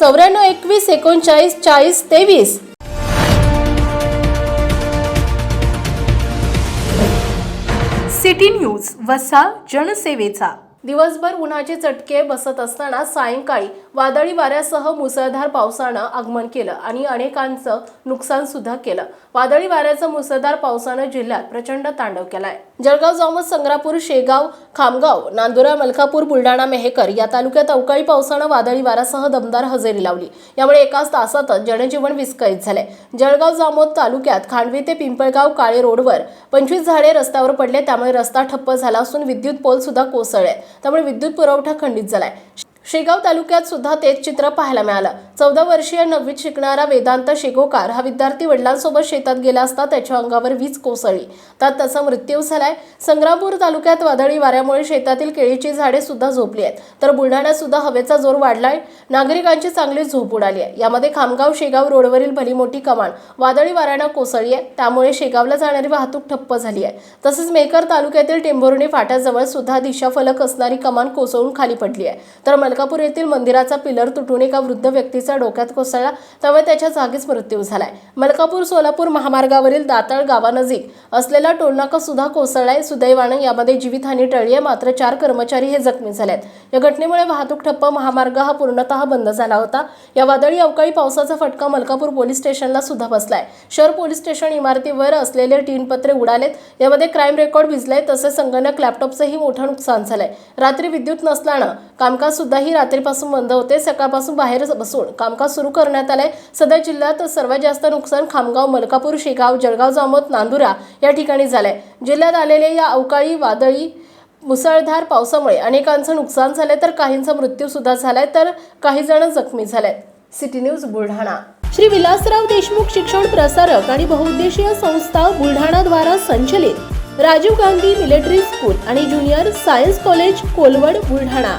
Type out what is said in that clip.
चौऱ्याण्णव एकवीस एकोणचाळीस चाळीस तेवीस. सिटी न्यूज वसा जनसेवेचा. दिवसभर उन्हाचे चटके बसत असताना सायंकाळी वादळी वाऱ्यासह मुसळधार पावसानं आगमन केलं आणि अनेकांचं नुकसान सुद्धा केलं. वादळी वाऱ्याचं मुसळधार पावसानं जिल्ह्यात प्रचंड तांडव केलाय. जळगाव जामोद संग्रापूर शेगाव खामगाव नांदुरा मलकापूर बुलढाणा मेहकर या तालुक्यात अवकाळी पावसानं वादळी वाऱ्यासह दमदार हजेरी लावली. यामुळे एकाच तासातच जनजीवन विस्कळीत झाले जळगाव जामोद तालुक्यात खांडवी ते पिंपळगाव काळे रोडवर पंचवीस झाडे रस्त्यावर पडले त्यामुळे रस्ता ठप्प झाला असून विद्युत पोल सुद्धा कोसळले. त्यामुळे विद्युत पुरवठा खंडित झालाय. शेगाव तालुक्यात सुद्धा तेच चित्र पाहायला मिळालं. चौदा वर्षीय नववीत शिकणारा वेदांत शेगोकार हा विद्यार्थी वडिलांसोबत शेतात गेला असता त्याच्या अंगावर वीज कोसळली. त्यात त्याचा मृत्यू झालाय. संग्रामपूर तालुक्यात वादळी वाऱ्यामुळे शेतातील केळीची झाडे सुद्धा झोपली आहेत. तर बुलढाण्यात सुद्धा हवेचा जोर वाढलाय. नागरिकांची चांगली झोप उडाली आहे. यामध्ये खामगाव शेगाव रोडवरील भली मोठी कमान वादळी वाऱ्यानं कोसळली आहे. त्यामुळे शेगावला जाणारी वाहतूक ठप्प झाली आहे. तसंच मेकर तालुक्यातील टेंभुर्णी फाट्याजवळ सुद्धा दिशाफलक असणारी कमान कोसळून खाली पडली आहे. तर मलकापूर येथील मंदिराचा पिलर तुटून एका वृद्ध व्यक्तीचा डोक्यात कोसळला. त्यामुळे त्याच्या जागीच मृत्यू झालाय. मलकापूर सोलापूर महामार्गावरील दाताळ गावानजीक असलेला टोलनाका सुद्धा कोसळलाय. सुदैवानं यामध्ये जीवितहानी टळली आहे. मात्र चार कर्मचारी हे जखमी झालेत. या घटनेमुळे वाहतूक ठप्प महामार्ग हा पूर्णतः बंद झाला होता. या वादळी अवकाळी पावसाचा फटका मलकापूर पोलीस स्टेशनला सुद्धा बसलाय. शहर पोलीस स्टेशन इमारतीवर असलेले टीन पत्रे उडालेत. यामध्ये क्राईम रेकॉर्ड भिजलाय. तसेच संगणक लॅपटॉपचंही मोठं नुकसान झालंय. रात्री विद्युत नसल्यानं कामकाज सुद्धा ही रात्रीपासून बंद होते. सकाळपासून बाहेर बसून कामकाज सुरू करण्यात आलंय. सध्या जिल्ह्यात सर्वात जास्त नुकसान खामगाव मलकापूर शेगाव जळगाव जामोद नांदुरा या ठिकाणी झालंय. जिल्ह्यात आलेल्या या अवकाळी वादळी मुसळधार पावसामुळे अनेकांचं नुकसान झालंय. तर काहींचा मृत्यू सुद्धा झालाय. तर काही जण जखमी झालेत. City news Buldhana. Shri Vilasrao Deshmukh शिक्षण प्रसारक आणि बहुउद्देशीय संस्था बुलढाणा द्वारा संचलित राजीव गांधी मिलिटरी स्कूल आणि junior science college Kolwad Buldhana.